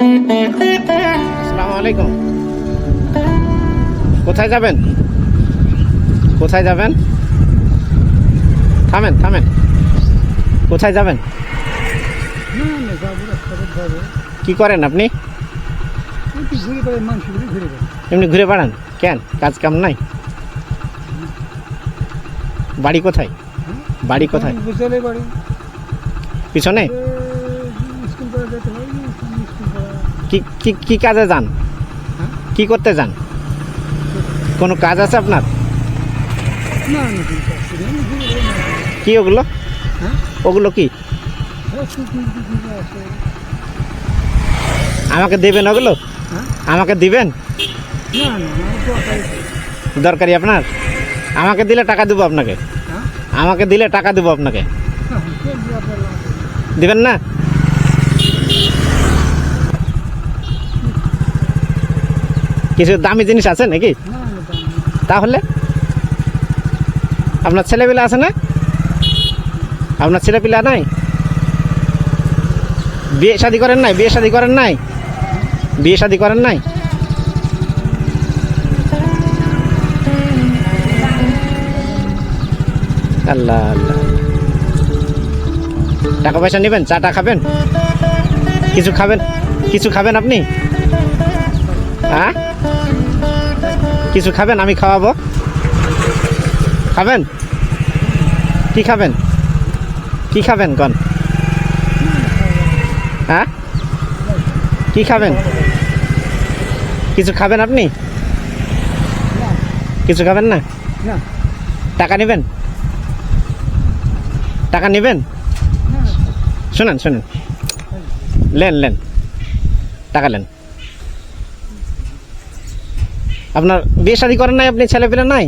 আসসালামু আলাইকুম। কোথায় যাবেন? কোথায় যাবেন? থামেন থামেন। কোথায় যাবেন? কি করেন আপনি? এমনি ঘুরে বেড়ান? কেন? কাজ কাম নাই? বাড়ি কোথায়? বাড়ি কোথায়? পিছনে এ, স্কুল করা যেতে হয় স্কুল করা কি কি কাজে যান? হ্যাঁ? কি করতে যান? কোনো কাজ আছে আপনার। কি ওগুলো? হ্যাঁ? ওগুলো কি? হ্যাঁ আমাকে দিবেন ওগুলো? হ্যাঁ? আমাকে দিবেন? আমার দরকার আপনার? আমাকে দিলে টাকা দেবো আপনাকে। হ্যাঁ? আমাকে দিলে টাকা দেবো আপনাকে। হ্যাঁ? দিবেন না? কিছু দামি জিনিস আছে নাকি। তাহলে? আপনার ছেলেপিলা আছে না? আপনার ছেলেপিলা নাই? বিয়ে শাদি করেন নাই? বিয়ে শাদি করেন নাই? বিয়ে শাদি করেন নাই? আল্লাহ আল্লাহ। টাকা পয়সা নেবেন? চাটা খাবেন? কিছু খাবেন? কিছু খাবেন আপনি? হ্যাঁ? কিছু খাবেন? আমি খাওয়াবো। খাবেন? কি খাবেন? কি খাবেন কন? হ্যাঁ? কি খাবেন? কিছু খাবেন আপনি? কিছু খাবেন না? টাকা নেবেন? টাকা নেবেন? শুনেন শুনেন। লেন লেন। টাকা লেন। আপনার বিয়ে শাদি করেন নাই, আপনি ছেলে পেলে নাই?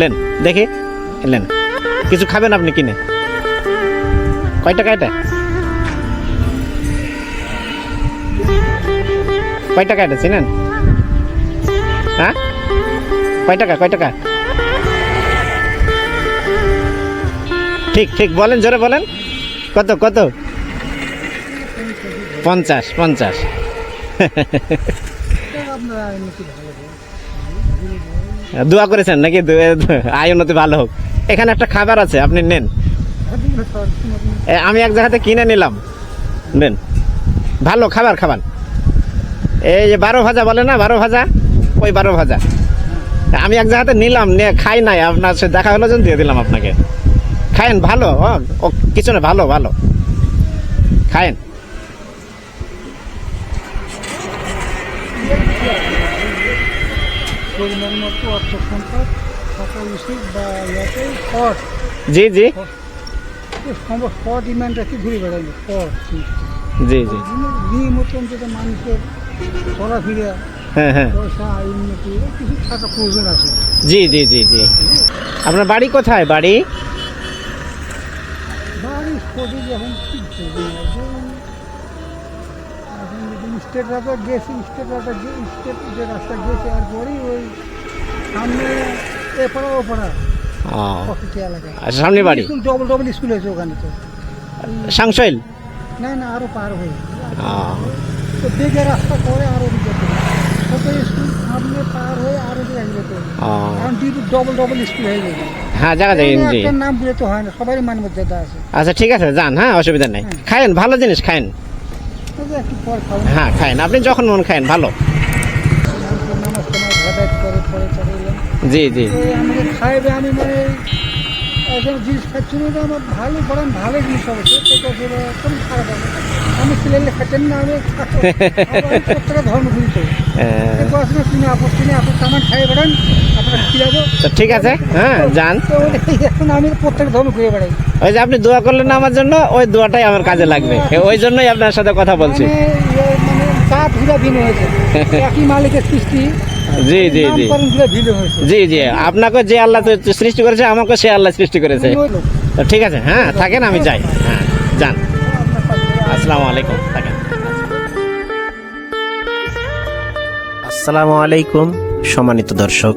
লেন, দেখি। লেন, কিছু খাবেন আপনি কিনে? কয় টাকা এটা? কয় টাকা এটা, চিনেন? হ্যাঁ? কয় টাকা কয় টাকা? ঠিক ঠিক, বলেন, জোরে বলেন। কত কত? পঞ্চাশ পঞ্চাশ। দোয়া করেছেন নাকি? আয় উন্নতি ভালো হোক। এখানে একটা খাবার আছে, আপনি নেন। আমি এক জায়গাতে কিনে নিলাম। নেন। ভালো খাবার খাবার এই যে বারো ভাজা বলে না, বারো ভাজা? ওই বারো ভাজা। আমি এক জায়গাতে নিলাম, নিয়ে খাই নাই। আপনার সাথে দেখা হলো জন্য দিয়ে দিলাম আপনাকে। খায়েন, ভালো ও, কিছু না, ভালো ভালো। খায়েন। পরিমাণ মতো অর্থ সম্পদ সকল উচিত বা ইয়াতে জি জি। সম্ভব রাখি ঘুরে জি। জি যেটা মানুষের চলাফেরা হ্যাঁ হ্যাঁ। পয়সা উন্নতি কিছু থাকা প্রয়োজন আছে। জি জি জি জি। আপনার বাড়ি কোথায়? বাড়ি? যখন কি স্টেট রাস্তা গেছে স্টেট রাস্তা স্টেট যে রাস্তা গেছে আর পরেই ওই সামনে এপাড়া ওপাড়া আচ্ছা সামনে বাড়ি? ডবল ডবল স্কুল আছে ওখানে তো। সাংসইল না না আরও পার হয়ে তো বেগে রাস্তা করে আরও দিকে ছোট স্কুল সামনে পার হয়ে আরও দিকে যেতে কারণ দুটো ডবল ডবল স্কুল হয়ে গেছে। হ্যাঁ জায়গা দেখেন জি। নাম বলে তো হয় না সবারই মান মর্যাদা আছে। আচ্ছা ঠিক আছে যান হ্যাঁ অসুবিধা নেই। হুম। খায়েন ভালো জিনিস খায়েন তবে একটু পর খাব হ্যাঁ খায়েন আপনি যখন মন খায়েন ভালো। জি জি। খাইবে আমি মানে একজন জিনিস খাচ্ছি না আমার ভালো বরং ভালো জিনিস হবে। কোনো খারাপ হবে। আমি ছেলে খাচ্ছেন না আমি ধর্ম আপত্তি নেই খাই বেড়ান আপনার খিলাবো তো ঠিক আছে হ্যাঁ যান। ওই- আমি প্রত্যেক ধর্ম ঘুরে বেড়াই ওই যে আপনি দোয়া করলেন আমার জন্য ওই দোয়াটাই আমার কাজে লাগবে। ওই জন্যই আপনার সাথে কথা বলছি। মানে মানে জাত ঘুরা ভিন্ন হয়েছে। একই মালিকের সৃষ্টি জি জি জি। জি জি আপনাকে যে আল্লাহ সৃষ্টি করেছে আমাকে সে আল্লাহ সৃষ্টি করেছে। তো ঠিক আছে হ্যাঁ থাকেন আমি যাই। হ্যাঁ যান। আসসালামু আলাইকুম থাকেন। আসসালামু আলাইকুম সম্মানিত দর্শক।